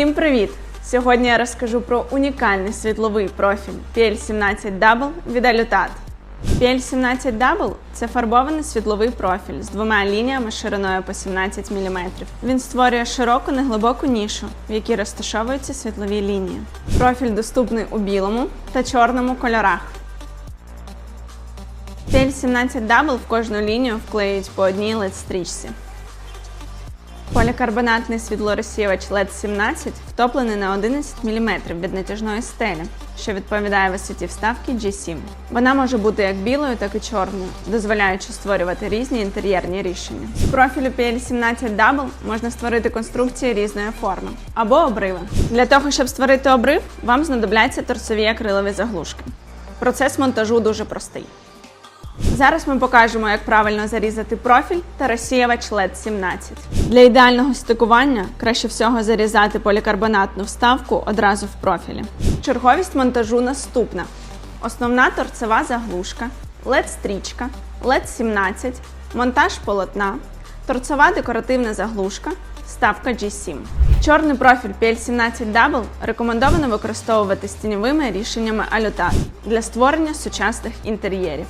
Всім привіт! Сьогодні я розкажу про унікальний світловий профіль PL17 Double від Alutat. PL17 Double – це фарбований світловий профіль з двома лініями шириною по 17 мм. Він створює широку неглибоку нішу, в якій розташовуються світлові лінії. Профіль доступний у білому та чорному кольорах. PL17 Double в кожну лінію вклеюють по одній LED-стрічці. Полікарбонатний світлорозсіювач LED 17 втоплений на 11 мм від натяжної стелі, що відповідає висоті вставки G7. Вона може бути як білою, так і чорною, дозволяючи створювати різні інтер'єрні рішення. З профілю PL17 Double можна створити конструкції різної форми або обриви. Для того, щоб створити обрив, вам знадобляться торцеві акрилові заглушки. Процес монтажу дуже простий. Зараз ми покажемо, як правильно зарізати профіль та розсіювач LED 17. Для ідеального стикування краще всього зарізати полікарбонатну вставку одразу в профілі. Черговість монтажу наступна: основна торцева заглушка, LED стрічка, LED 17, монтаж полотна, торцева декоративна заглушка, ставка G7. Чорний профіль PL17 Double рекомендовано використовувати з тіньовими рішеннями Alutat для створення сучасних інтер'єрів.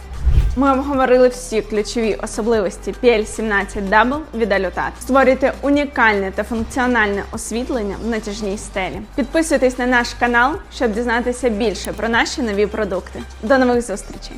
Ми обговорили всі ключові особливості PL17 Double від Alutat. Створюйте унікальне та функціональне освітлення в натяжній стелі. Підписуйтесь на наш канал, щоб дізнатися більше про наші нові продукти. До нових зустрічей!